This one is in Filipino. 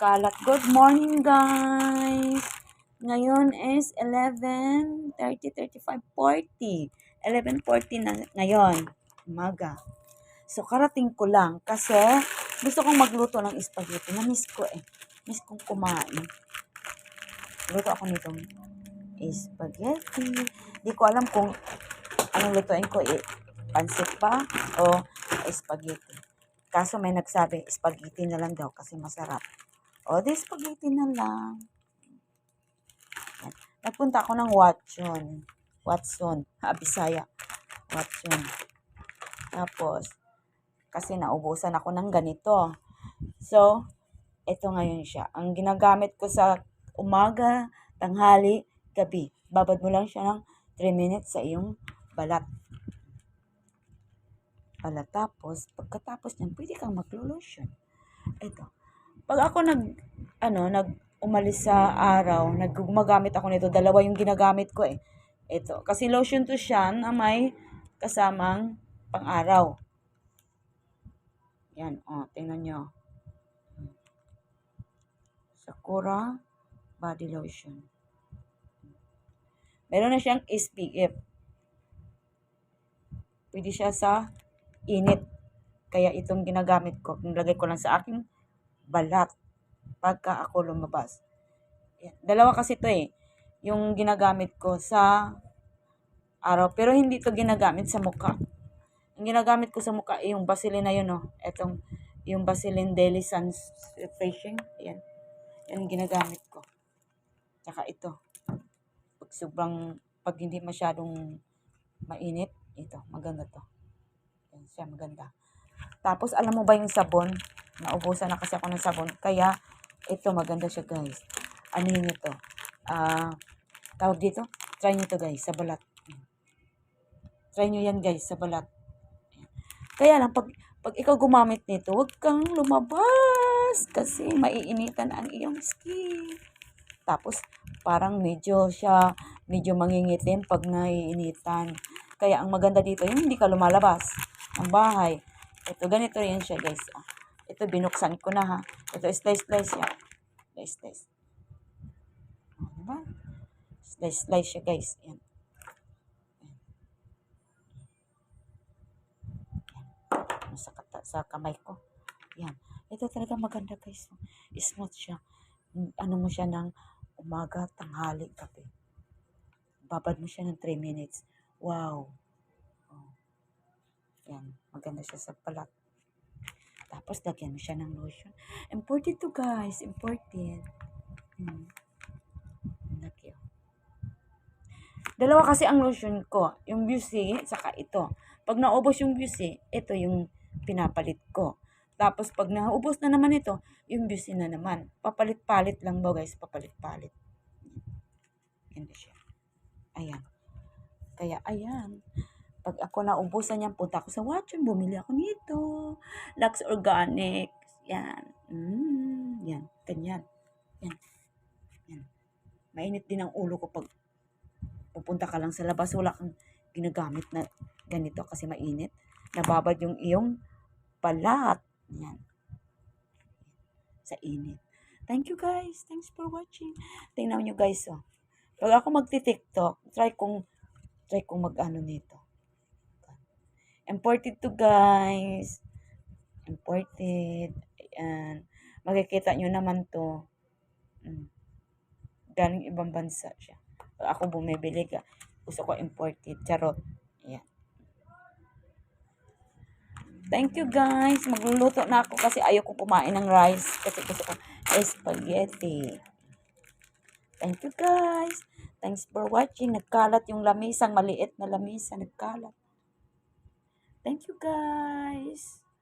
nagkalat. Good morning, guys! Ngayon is 11, 30, 35, 40. 11.40 na ngayon. Umaga. So, karating ko lang kasi gusto kong magluto ng spaghetti. Na-miss ko eh. Miss kong kumain. Luto ako nitong spaghetti. Di ko alam kung anong lutuin ko. Eh, pansit pa o spaghetti. Kaso may nagsabi, spaghetti na lang daw kasi masarap. O, di spaghetti na lang. Yan. Nagpunta ako ng Watson. Watson. Ha. Watson. Tapos, kasi naubusan ako ng ganito. So, ito ngayon siya. Ang ginagamit ko sa umaga, tanghali, gabi. Babad mo lang siya ng 3 minutes sa iyong balat. Balat. Tapos, pagkatapos niyan, pwede kang maglo-lotion. Ito. Pag ako nag, ano, nag umalis sa araw, nag gumagamit ako nito. Dalawa yung ginagamit ko eh. Ito. Kasi lotion to siya na may kasamang pang-araw. Yan, oh, tingnan nyo. Sakura Body Lotion. Meron na siyang SPF. Pwede siya sa init. Kaya itong ginagamit ko, nilagay ko lang sa aking balat pagka ako lumabas. Yan. Dalawa kasi to eh. Yung ginagamit ko sa araw. Pero hindi to ginagamit sa mukha. Ang ginagamit ko sa mukha ay yung Vaseline na yun, oh. Etong, yung Vaseline Daily Sun Refreshing. Ayan. Yan ginagamit ko. Tsaka ito. Pag sobrang, pag hindi masyadong mainit, ito, maganda to. Yan siya, maganda. Tapos, alam mo ba yung sabon? Naubusan na kasi ako ng sabon. Kaya, ito, maganda siya, guys. Ano yun ito? Ah, tawag dito? Try nyo to guys, sa balat. Try nyo yan, guys, sa balat. Kaya lang, pag, pag ikaw gumamit nito, huwag kang lumabas kasi maiinitan ang iyong skin. Tapos, parang medyo siya, medyo mangingitim pag naiinitan. Kaya, ang maganda dito, yung hindi ka lumalabas ng bahay. Ito, ganito rin siya, guys. Ah, Ito, binuksan ko na, ha. Ito, slice-slice siya. Slice-slice. Diba? Slice-slice siya, guys. Yan. Yan. Sa, sa kamay ko. Yan. Ito talaga maganda, guys. Smooth siya. Ano mo siya ng umaga, tanghali, gabi. Babad mo siya ng 3 minutes. Wow. Oh. Yan. Maganda siya sa balat. Tapos, lagyan mo siya ng lotion. Imported to, guys. Imported. Hmm. Lagyan. Dalawa kasi ang lotion ko. Yung Busy, saka ito. Pag naubos yung Busy, ito yung pinapalit ko. Tapos, pag naubos na naman ito, yung Busy na naman. Papalit-palit lang ba, guys? Papalit-palit. Yan siya. Ayan. Kaya, ayan. Pag ako naubusan yan, punta ako sa Watson, bumili ako nito. Lux Organics. Yan. Mm, yan. Ganyan. Yan. Yan. Mainit din ang ulo ko pag pupunta ka lang sa labas. Wala kang ginagamit na ganito kasi mainit. Nababad yung iyong balat. Yan. Sa init. Thank you guys. Thanks for watching. Tingnan nyo guys oh. Pag ako magti-tiktok, try kong try kong mag-ano nito. Imported to guys. Imported. Ayan. Makikita nyo naman to. Mm. Galing ibang bansa siya. Ako bumibili ka, gusto ko imported. Charot. Ayan. Thank you guys. Magluluto na ako kasi ayaw ko kumain ng rice. Kasi gusto ko spaghetti. Thank you guys. Thanks for watching. Nagkalat yung lamisang maliit na lamisa. Nagkalat. Thank you guys.